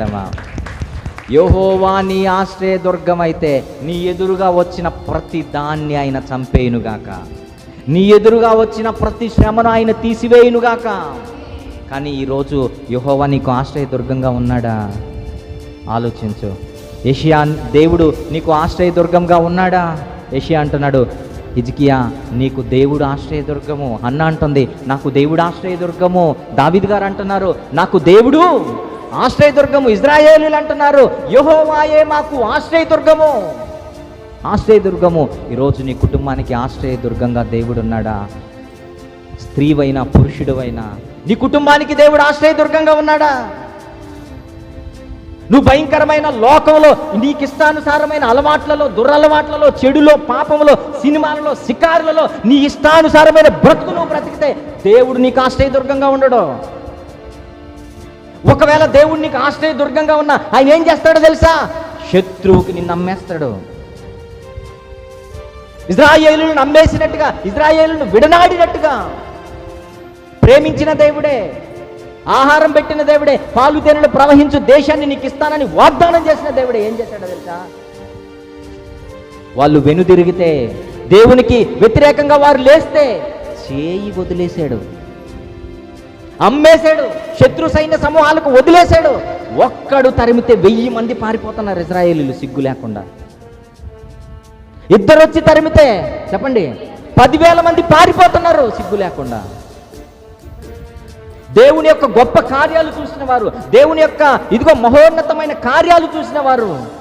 చెప్దామా యహోవా నీ ఆశ్రయ దుర్గమైతే నీ ఎదురుగా వచ్చిన ప్రతి దాన్ని ఆయన చంపేయునుగాక నీ ఎదురుగా వచ్చిన ప్రతి శ్రమను ఆయన తీసివేయునుగాక కానీ ఈరోజు యహోవా నీకు ఆశ్రయదుర్గంగా ఉన్నాడా? ఆలోచించు. ఏషియా దేవుడు నీకు ఆశ్రయదుర్గంగా ఉన్నాడా? ఏషియా అంటున్నాడు హిజ్కియా నీకు దేవుడు ఆశ్రయదుర్గము అన్న అంటుంది నాకు దేవుడు ఆశ్రయదుర్గము దావిద్ గారు అంటున్నారు నాకు దేవుడు ఆశ్రయదుర్గము ఇజ్రాయేలీలు అంటున్నారు యహోవాయే మాకు ఆశ్రయదుర్గము. ఆశ్రయదుర్గము ఈరోజు నీ కుటుంబానికి ఆశ్రయదుర్గంగా దేవుడు ఉన్నాడా స్త్రీవైనా పురుషుడువైనా నీ కుటుంబానికి దేవుడు ఆశ్రయదుర్గంగా ఉన్నాడా? నువ్వు భయంకరమైన లోకంలో నీకు ఇష్టానుసారమైన అలవాట్లలో దురలవాట్లలో చెడులో పాపంలో సినిమాలలో శికారులలో నీ ఇష్టానుసారమైన బ్రతుకు నువ్వు బ్రతికితే దేవుడు నీకు ఆశ్రయదుర్గంగా ఉండడు. ఒకవేళ దేవుడు నీకు ఆశ్రయదుర్గంగా ఉన్నా ఆయన ఏం చేస్తాడో తెలుసా? శత్రువుకి నిన్ను నమ్మేస్తాడు ఇజ్రాయేలును నమ్మేసినట్టుగా ఇజ్రాయేలును విడనాడినట్టుగా ప్రేమించిన దేవుడే ఆహారం పెట్టిన దేవుడే పాలు తేనెలు ప్రవహించు దేశాన్ని నీకు ఇస్తానని వాగ్దానం చేసిన దేవుడే ఏం చేశాడో తెలుసా? వాళ్ళు వెనుదిరిగితే దేవునికి వ్యతిరేకంగా వారు లేస్తే చేయి వదిలేశాడు. అమ్మేశాడు. శత్రు సైన్య సమూహాలకు వదిలేశాడు. ఒక్కడు తరిమితే వెయ్యి మంది పారిపోతున్నారు ఇజ్రాయేలీలు సిగ్గు లేకుండా. ఇద్దరు వచ్చి తరిమితే చెప్పండి పదివేల మంది పారిపోతున్నారు సిగ్గు లేకుండా. దేవుని యొక్క గొప్ప కార్యాలు చూసిన వారు దేవుని యొక్క ఇదిగో మహోన్నతమైన కార్యాలు చూసిన వారు.